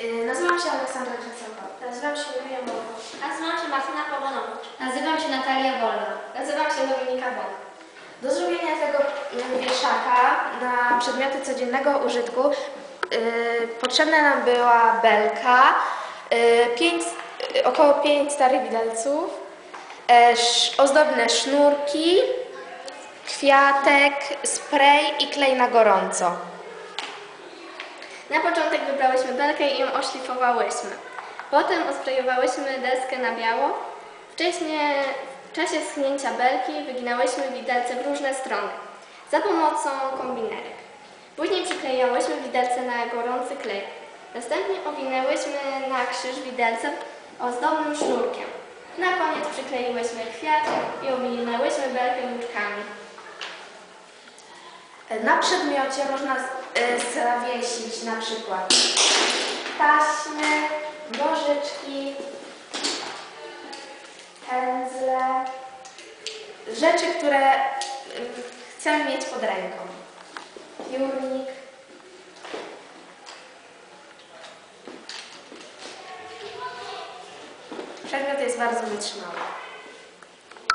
Y, Nazywam się Aleksandra Krzesełka. Nazywam się Julia Mowa. Nazywam się Martyna Pawłonowicz. Nazywam się Natalia Wolna. Nazywam się Dominika Bon. Do zrobienia tego mm, wieszaka na przedmioty codziennego użytku y, potrzebna nam była belka, y, pięć, y, około 5 starych widelców, sz, ozdobne sznurki, kwiatek, spray i klej na gorąco. Na początek wybrałyśmy belkę i ją oszlifowałyśmy. Potem osprejowałyśmy deskę na biało. Wcześniej, w czasie schnięcia belki wyginałyśmy widelce w różne strony za pomocą kombinerek. Później przyklejałyśmy widelce na gorący klej. Następnie owinęłyśmy na krzyż widelce ozdobnym sznurkiem. Na koniec przykleiłyśmy kwiatek i owinęłyśmy belkę łuczkami. Na przedmiocie można y, zawiesić na przykład taśmy, nożyczki, pędzle, rzeczy, które y, chcemy mieć pod ręką. Piórnik. Przedmiot jest bardzo wytrzymały.